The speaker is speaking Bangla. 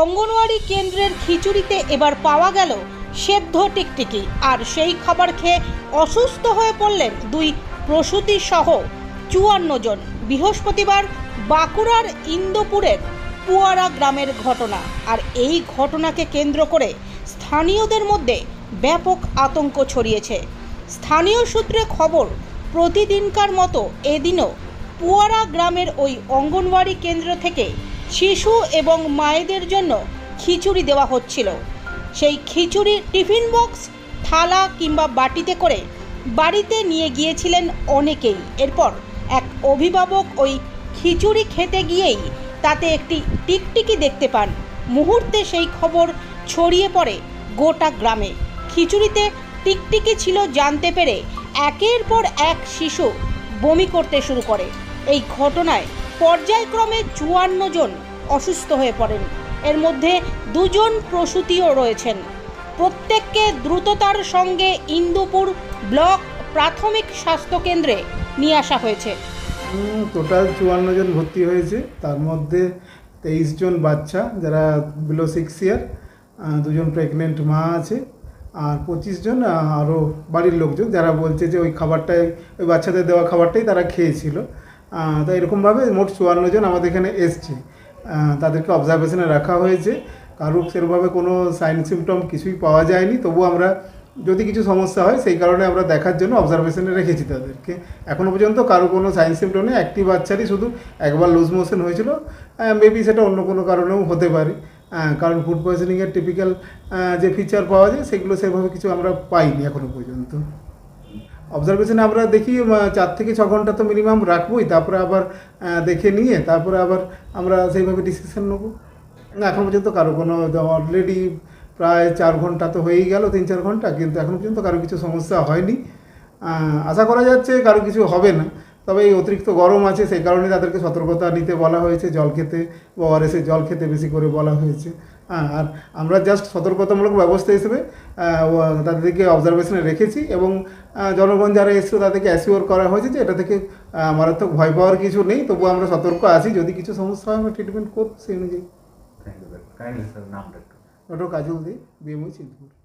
অঙ্গনওয়াড়ি কেন্দ্রের খিচুড়িতে এবার পাওয়া গেল সেদ্ধ টিকটিকি। আর সেই খাবার খেয়ে অসুস্থ হয়ে পড়লেন দুই প্রসূতি সহ চুয়ান্ন জন। বৃহস্পতিবার বাঁকুড়ার ইন্দোপুরের পুয়ারা গ্রামের ঘটনা। আর এই ঘটনাকে কেন্দ্র করে স্থানীয়দের মধ্যে ব্যাপক আতঙ্ক ছড়িয়েছে। স্থানীয় সূত্রে খবর, প্রতিদিনকার মতো এদিনও পুয়ারা গ্রামের ওই অঙ্গনওয়াড়ি কেন্দ্র থেকে শিশু এবং মায়েদের জন্য খিচুড়ি দেওয়া হচ্ছিল। সেই খিচুড়ি টিফিন বক্স, থালা কিংবা বাটিতে করে বাড়িতে নিয়ে গিয়েছিলেন অনেকেই। এরপর এক অভিভাবক ওই খিচুড়ি খেতে গিয়েই তাতে একটি টিকটিকি দেখতে পান। মুহূর্তে সেই খবর ছড়িয়ে পড়ে গোটা গ্রামে। খিচুড়িতে টিকটিকি ছিল জানতে পেরে একের পর এক শিশু বমি করতে শুরু করে। এই ঘটনায় পর্যায়ক্রমে চুয়ান্ন জন অসুস্থ হয়ে পড়েন। এর মধ্যে দুজন প্রসূতিও রয়েছেন। প্রত্যেককে দ্রুততার সঙ্গে ইন্দুপুর ব্লক প্রাথমিক স্বাস্থ্যকেন্দ্রে নিয়ে আসা হয়েছে। টোটাল চুয়ান্ন জন ভর্তি হয়েছে। তার মধ্যে তেইশ জন বাচ্চা যারা বিলো সিক্স ইয়ার দুজন প্রেগনেন্ট মা আছে। আর পঁচিশ জন আরও বাড়ির লোকজন যারা বলছে যে ওই খাবারটাই, ওই বাচ্চাদের দেওয়া খাবারটাই তারা খেয়েছিল। তো এরকমভাবে মোট চুয়ান্ন জন আমাদের এখানে এসছে। তাদেরকে অবজারভেশনে রাখা হয়েছে। কারুর সেরকমভাবে কোনো সাইন সিমটম কিছুই পাওয়া যায়নি। তবু আমরা যদি কিছু সমস্যা হয়, সেই কারণে আমরা দেখার জন্য অবজারভেশনে রেখেছি তাদেরকে। এখনও পর্যন্ত কারও কোনো সাইন সিমটম নেই। একটি বাচ্চারই শুধু একবার লুজ মোশন হয়েছিল। মেবি সেটা অন্য কোনো কারণেও হতে পারে। কারণ ফুড পয়জনিংয়ের টিপিক্যাল যে ফিচার পাওয়া যায়, সেগুলো সেভাবে কিছু আমরা পাইনি এখনও পর্যন্ত। অবজারভেশনে আমরা দেখি চার থেকে ছ ঘণ্টা তো মিনিমাম রাখবোই, তারপরে আবার দেখে নিয়ে তারপরে আবার আমরা সেইভাবে ডিসিশন নেব। এখন পর্যন্ত কারও কোনো অলরেডি প্রায় চার ঘণ্টা তো হয়েই গেল, তিন চার ঘণ্টা, কিন্তু এখন পর্যন্ত কারও কিছু সমস্যা হয়নি। আশা করা যাচ্ছে কারও কিছু হবে না, তবে এই অতিরিক্ত গরম আছে, সেই কারণে তাদেরকে সতর্কতা নিতে বলা হয়েছে, জল খেতে বা ওআরএসে জল খেতে বেশি করে বলা হয়েছে। হ্যাঁ আর আমরা জাস্ট সতর্কতামূলক ব্যবস্থা হিসেবে তাদেরকে অবজারভেশনে রেখেছি এবং জনগণ যারা এসেছিল তাদেরকে অ্যাসিওর করা হয়েছে যে এটা থেকে মারাত্মক ভয় পাওয়ার কিছু নেই। তবুও আমরা সতর্ক আছি। যদি কিছু সমস্যা হয় আমরা ট্রিটমেন্ট করব সেই অনুযায়ী। ডক্টর কাজল দে বিএমও চিন্তপুর